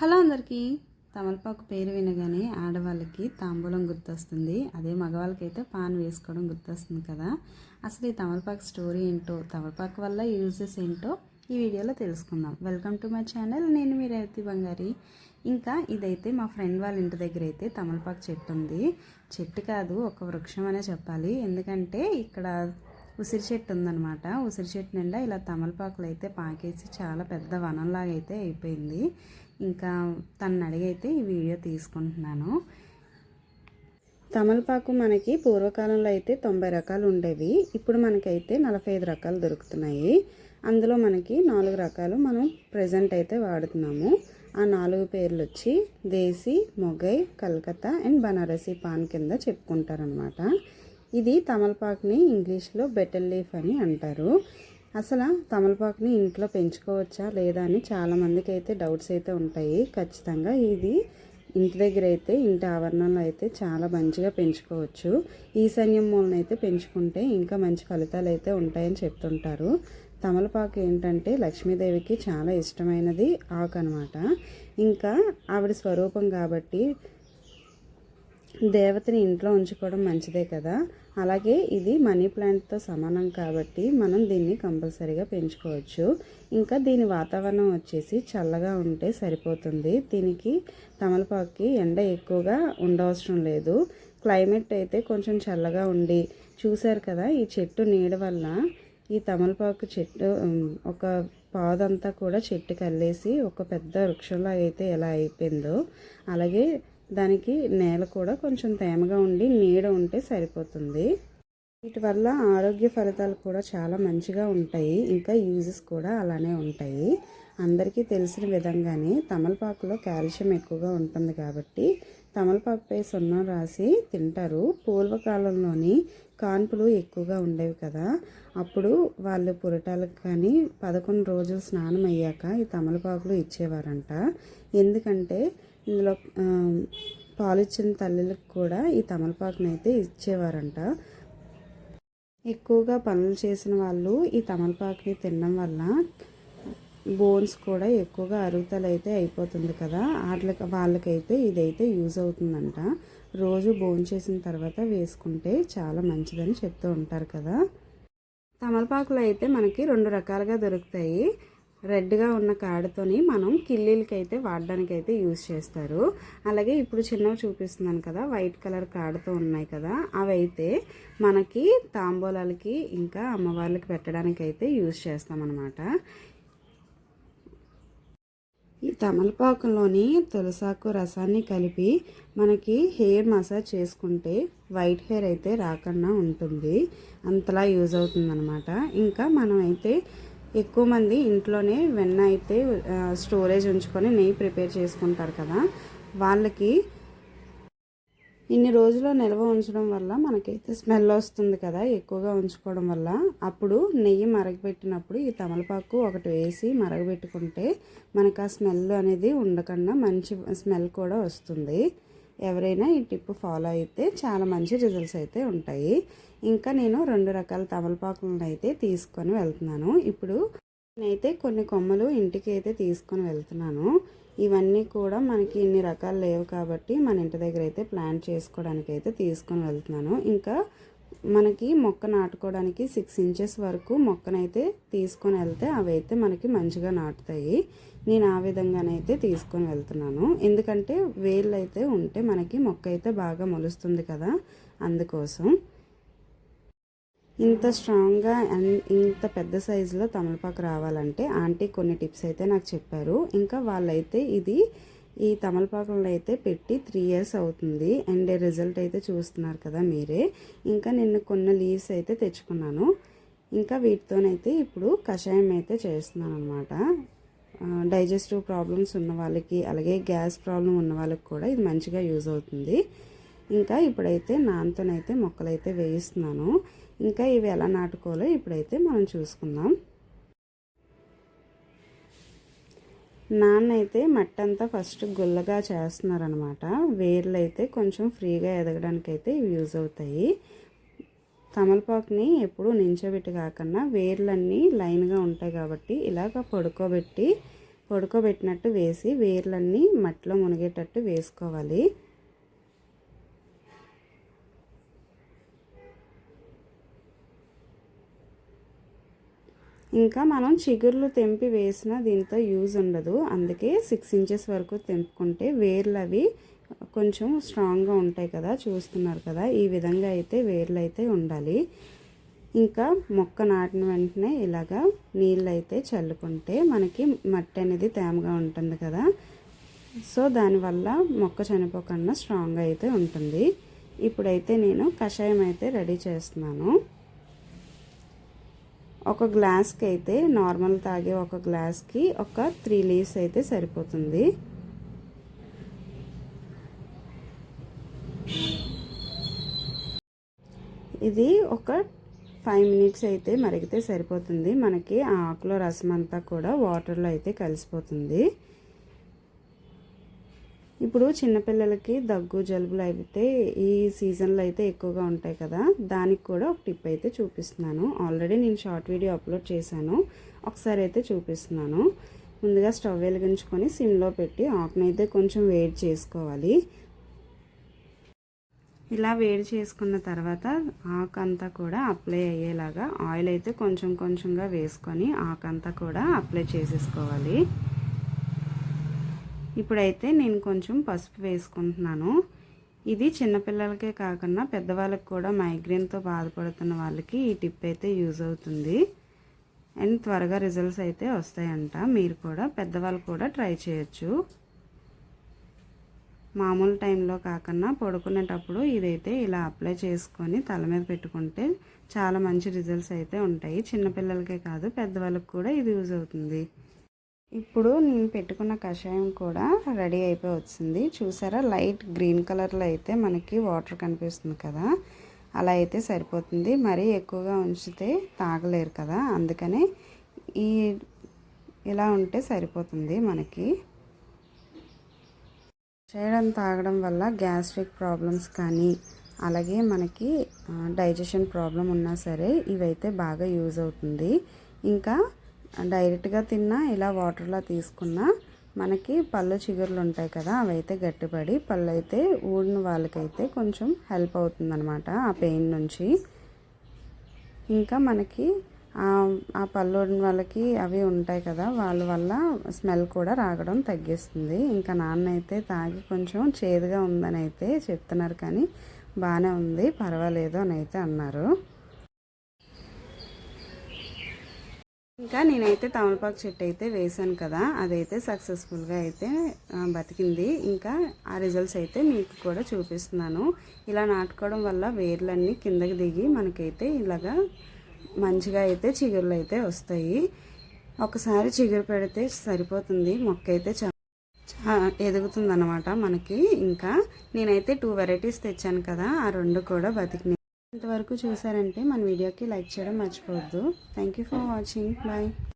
Hello అందరికీ. తమలపాకు పేరు వినగానే ఆడవాళ్ళకి తాంబూలం గుర్తొస్తుంది. అదే మగవాళ్ళకైతే పాన్ వేసుకోవడం గుర్తొస్తుంది కదా. అసలు ఈ తమలపాకు స్టోరీ ఏంటో తమలపాకు వల్ల యూజెస్ ఏంటో ఈ వీడియోలో తెలుసుకుందాం. Welcome to my channel. నేను మీ రేవతి బంగారి. ఇంకా ఇదైతే మా ఫ్రెండ్ వాళ్ళ ఇంటి దగ్గర అయితే తమలపాకు చెట్టు ఉంది. చెట్టు కాదు ఒక వృక్షం అనే చెప్పాలి. ఎందుకంటే ఇక్కడ ఉసిరి చెట్టు ఉందనమాట ఉసిరి చెట్టు నిండా ఇలా తమలపాకులు అయితే పాకేసి చాలా పెద్ద వనంలాగా అయితే అయిపోయింది. ఇంకా తనని అడిగైతే ఈ వీడియో తీసుకుంటున్నాను. తమలపాకు మనకి పూర్వకాలంలో అయితే తొంభై రకాలు ఉండేవి. ఇప్పుడు మనకైతే నలభై ఐదు రకాలు దొరుకుతున్నాయి. అందులో మనకి నాలుగు రకాలు మనం ప్రజెంట్ అయితే వాడుతున్నాము. ఆ నాలుగు పేర్లు వచ్చి దేశీ మొగై కలకత్తా అండ్ బనారసీ పాన్ కింద చెప్పుకుంటారనమాట ఇది తమలపాకుని ఇంగ్లీష్లో బెటల్ లీఫ్ అని అంటారు. అసలు తమలపాకుని ఇంట్లో పెంచుకోవచ్చా లేదా అని చాలామందికి అయితే డౌట్స్ అయితే ఉంటాయి. ఖచ్చితంగా ఇది ఇంటి దగ్గర అయితే ఇంటి ఆవరణంలో అయితే చాలా మంచిగా పెంచుకోవచ్చు. ఈశాన్యం మూలన అయితే పెంచుకుంటే ఇంకా మంచి ఫలితాలు అయితే ఉంటాయని చెప్తుంటారు. తమలపాకు ఏంటంటే లక్ష్మీదేవికి చాలా ఇష్టమైనది ఆకు అనమాట ఇంకా ఆవిడ స్వరూపం కాబట్టి దేవతని ఇంట్లో ఉంచుకోవడం మంచిదే కదా? అలాగే ఇది మనీ ప్లాంట్తో సమానం కాబట్టి మనం దీన్ని కంపల్సరీగా పెంచుకోవచ్చు. ఇంకా దీని వాతావరణం వచ్చేసి చల్లగా ఉంటే సరిపోతుంది. దీనికి తమలపాకుకి ఎండ ఎక్కువగా ఉండవసరం లేదు. క్లైమేట్ అయితే కొంచెం చల్లగా ఉండి చూశారు కదా ఈ చెట్టు నీడ వల్ల ఈ తమలపాకు చెట్టు ఒక పాదంతా కూడా చెట్టు కల్లేసి ఒక పెద్ద వృక్షంలో అయితే ఎలా అయిపోయిందో. అలాగే దానికి నేల కూడా కొంచెం తేమగా ఉండి నీడ ఉంటే సరిపోతుంది. వీటి వల్ల ఆరోగ్య ఫలితాలు కూడా చాలా మంచిగా ఉంటాయి. ఇంకా యూజెస్ కూడా అలానే ఉంటాయి. అందరికీ తెలిసిన విధంగానే తమలపాకులో కాల్షియం ఎక్కువగా ఉంటుంది కాబట్టి తమలపాకుపై సున్నం రాసి తింటారు. పూర్వకాలంలోని కాన్పులు ఎక్కువగా ఉండేవి కదా. అప్పుడు వాళ్ళు పురటాలకు కానీ పదకొండు రోజులు స్నానం అయ్యాక ఈ తమలపాకులు ఇచ్చేవారంట. ఎందుకంటే ఇందులో పాలిచ్చిన తల్లులకు కూడా ఈ తమలపాకుని అయితే ఇచ్చేవారంట. ఎక్కువగా పనులు చేసిన వాళ్ళు ఈ తమలపాకుని తినడం వల్ల బోన్స్ కూడా ఎక్కువగా అరుగుతలు అయితే అయిపోతుంది కదా. వాటికి వాళ్ళకైతే ఇదైతే యూజ్ అవుతుందంట. రోజు బోన్ చేసిన తర్వాత వేసుకుంటే చాలా మంచిదని చెప్తూ ఉంటారు కదా. తమలపాకులు అయితే మనకి రెండు రకాలుగా దొరుకుతాయి. రెడ్గా ఉన్న కాడతోని మనం కిల్లీలకి అయితే వాడడానికి అయితే యూజ్ చేస్తారు. అలాగే ఇప్పుడు చిన్నవి చూపిస్తున్నాను కదా వైట్ కలర్ కాడతో ఉన్నాయి కదా అవి అయితే మనకి తాంబూలాలకి ఇంకా అమ్మవార్లకి పెట్టడానికి అయితే యూజ్ చేస్తామన్నమాట. ఈ తమలపాకులోని తులసాకు రసాన్ని కలిపి మనకి హెయిర్ మసాజ్ చేసుకుంటే వైట్ హెయిర్ అయితే రాకుండా ఉంటుంది. అంతలా యూజ్ అవుతుందన్నమాట. ఇంకా మనం అయితే ఎక్కువ మంది ఇంట్లోనే వెన్న అయితే స్టోరేజ్ ఉంచుకొని నెయ్యి ప్రిపేర్ చేసుకుంటారు కదా. వాళ్ళకి ఇన్ని రోజులు నిల్వ ఉంచడం వల్ల మనకైతే స్మెల్ వస్తుంది కదా ఎక్కువగా ఉంచుకోవడం వల్ల. అప్పుడు నెయ్యి మరగబెట్టినప్పుడు ఈ తమలపాకు ఒకటి వేసి మరగబెట్టుకుంటే మనకు ఆ స్మెల్ అనేది ఉండకుండా మంచి స్మెల్ కూడా వస్తుంది. ఎవరైనా ఈ టిప్ ఫాలో అయితే చాలా మంచి రిజల్ట్స్ అయితే ఉంటాయి. ఇంకా నేను రెండు రకాల తమలపాకులను అయితే తీసుకొని వెళ్తున్నాను. ఇప్పుడు నేనైతే కొన్ని కొమ్మలు ఇంటికి అయితే తీసుకొని వెళ్తున్నాను. ఇవన్నీ కూడా మనకి ఇన్ని రకాలు లేవు కాబట్టి మన ఇంటి దగ్గర అయితే ప్లాంట్ చేసుకోవడానికి అయితే తీసుకొని వెళ్తున్నాను. ఇంకా మనకి మొక్క నాటుకోవడానికి సిక్స్ ఇంచెస్ వరకు మొక్కనైతే తీసుకొని వెళ్తే అవి అయితే మనకి మంచిగా నాటుతాయి. నేను ఆ విధంగానైతే తీసుకొని వెళ్తున్నాను. ఎందుకంటే వేళ్ళు అయితే ఉంటే మనకి మొక్క అయితే బాగా మొలుస్తుంది కదా అందుకోసం. ఇంత స్ట్రాంగ్గా అండ్ ఇంత పెద్ద సైజులో తమలపాకు రావాలంటే ఆంటీ కొన్ని టిప్స్ అయితే నాకు చెప్పారు. ఇంకా వాళ్ళైతే ఇది ఈ తమలపాకులను అయితే పెట్టి త్రీ ఇయర్స్ అవుతుంది. అండ్ రిజల్ట్ అయితే చూస్తున్నారు కదా మీరే. ఇంకా నిన్న కొన్ని లీవ్స్ అయితే తెచ్చుకున్నాను. ఇంకా వీటితోనైతే ఇప్పుడు కషాయం అయితే చేస్తున్నాను అనమాట డైజెస్టివ్ ప్రాబ్లమ్స్ ఉన్న వాళ్ళకి అలాగే గ్యాస్ ప్రాబ్లం ఉన్న వాళ్ళకి కూడా ఇది మంచిగా యూజ్ అవుతుంది. ఇంకా ఇప్పుడైతే నాన్నతోనైతే మొక్కలైతే వేయిస్తున్నాను. ఇంకా ఇవి ఎలా నాటుకోవాలో ఇప్పుడైతే మనం చూసుకుందాం. నాన్న అయితే మట్టి అంతా ఫస్ట్ గుల్లగా చేస్తున్నారనమాట. వేర్లు అయితే కొంచెం ఫ్రీగా ఎదగడానికి అయితే ఇవి యూజ్ అవుతాయి. తమలపాకుని ఎప్పుడూ నించోబెట్టి కాకుండా వేర్లన్నీ లైన్గా ఉంటాయి కాబట్టి ఇలాగ పడుకోబెట్టి పడుకోబెట్టినట్టు వేసి వేర్లన్నీ మట్టిలో మునిగేటట్టు వేసుకోవాలి. ఇంకా మనం చిగుర్లు తెంపి వేసిన దీంతో యూజ్ ఉండదు. అందుకే సిక్స్ ఇంచెస్ వరకు తెంపుకుంటే వేర్లు అవి కొంచెం స్ట్రాంగ్గా ఉంటాయి కదా చూస్తున్నారు కదా. ఈ విధంగా అయితే వేర్లు అయితే ఉండాలి. ఇంకా మొక్క నాటిన వెంటనే ఇలాగా నీళ్ళు అయితే చల్లుకుంటే మనకి మట్టి అనేది తేమగా ఉంటుంది కదా. సో దానివల్ల మొక్క చనిపోకుండా స్ట్రాంగ్ అయితే ఉంటుంది. ఇప్పుడైతే నేను కషాయం అయితే రెడీ చేస్తున్నాను. ఒక గ్లాస్కి అయితే నార్మల్ తాగే ఒక గ్లాస్కి ఒక త్రీ లీవ్స్ అయితే సరిపోతుంది. ఇది ఒక ఫైవ్ మినిట్స్ అయితే మరిగితే సరిపోతుంది. మనకి ఆ ఆకులో రసం అంతా కూడా వాటర్లో అయితే కలిసిపోతుంది. ఇప్పుడు చిన్నపిల్లలకి దగ్గు జలుబులు అయితే ఈ సీజన్లో అయితే ఎక్కువగా ఉంటాయి కదా. దానికి కూడా ఒక టిప్ అయితే చూపిస్తున్నాను. ఆల్రెడీ నేను షార్ట్ వీడియో అప్లోడ్ చేశాను. ఒకసారి అయితే చూపిస్తున్నాను. ముందుగా స్టవ్ వెలిగించుకొని సిమ్లో పెట్టి ఆకునైతే కొంచెం వేడి చేసుకోవాలి. ఇలా వేడి చేసుకున్న తర్వాత ఆకు అంతా కూడా అప్లై అయ్యేలాగా ఆయిల్ అయితే కొంచెం కొంచెంగా వేసుకొని ఆకంతా కూడా అప్లై చేసేసుకోవాలి. ఇప్పుడైతే నేను కొంచెం పసుపు వేసుకుంటున్నాను. ఇది చిన్నపిల్లలకే కాకుండా పెద్దవాళ్ళకి కూడా మైగ్రేన్తో బాధపడుతున్న వాళ్ళకి ఈ టిప్ అయితే యూజ్ అవుతుంది. అండ్ త్వరగా రిజల్ట్స్ అయితే వస్తాయంట. మీరు కూడా పెద్దవాళ్ళు కూడా ట్రై చేయొచ్చు. మామూలు టైంలో కాకుండా పడుకునేటప్పుడు ఇదైతే ఇలా అప్లై చేసుకొని తల మీద పెట్టుకుంటే చాలా మంచి రిజల్ట్స్ అయితే ఉంటాయి. చిన్నపిల్లలకే కాదు పెద్దవాళ్ళకి కూడా ఇది యూజ్ అవుతుంది. ఇప్పుడు నేను పెట్టుకున్న కషాయం కూడా రెడీ అయిపోయి వచ్చింది. చూసారా? లైట్ గ్రీన్ కలర్లో అయితే మనకి వాటర్ కనిపిస్తుంది కదా? అలా అయితే సరిపోతుంది. మరీ ఎక్కువగా ఉంచితే తాగలేరు కదా? అందుకనే ఈ ఇలా ఉంటే సరిపోతుంది మనకి. చేయడం తాగడం వల్ల గ్యాస్ట్రిక్ ప్రాబ్లమ్స్ కానీ అలాగే మనకి డైజెషన్ ప్రాబ్లం ఉన్నా సరే ఇవైతే బాగా యూజ్ అవుతుంది. ఇంకా డైరెక్ట్గా తిన్నా ఇలా వాటర్లో తీసుకున్నా మనకి పళ్ళు చిగురులు ఉంటాయి కదా అవైతే గట్టిపడి పళ్ళు అయితే ఊడిన వాళ్ళకైతే కొంచెం హెల్ప్ అవుతుందనమాట ఆ పెయిన్ నుంచి. ఇంకా మనకి ఆ పళ్ళు ఊడిన వాళ్ళకి అవి ఉంటాయి కదా వాళ్ళ వల్ల స్మెల్ కూడా రాగడం తగ్గిస్తుంది. ఇంకా నాన్న అయితే తాగి కొంచెం చేదుగా ఉందని అయితే చెప్తున్నారు కానీ బాగానే ఉంది పర్వాలేదు అని అయితే అన్నారు. ఇంకా నేనైతే తమలపాకు చెట్టు అయితే వేశాను కదా అదైతే సక్సెస్ఫుల్గా అయితే బతికింది. ఇంకా ఆ రిజల్ట్స్ అయితే మీకు కూడా చూపిస్తున్నాను. ఇలా నాటుకోవడం వల్ల వేర్లన్నీ కిందకి దిగి మనకైతే ఇలాగా మంచిగా అయితే చిగురులు అయితే వస్తాయి. ఒకసారి చిగురు పెడితే సరిపోతుంది మొక్క అయితే ఎదుగుతుంది అనమాట మనకి. ఇంకా నేనైతే టూ వెరైటీస్ తెచ్చాను కదా ఆ రెండు కూడా బతికినాయి. ఇంతవరకు చూసారంటే మన వీడియోకి లైక్ చేయడం మర్చిపోవద్దు. Thank you for watching bye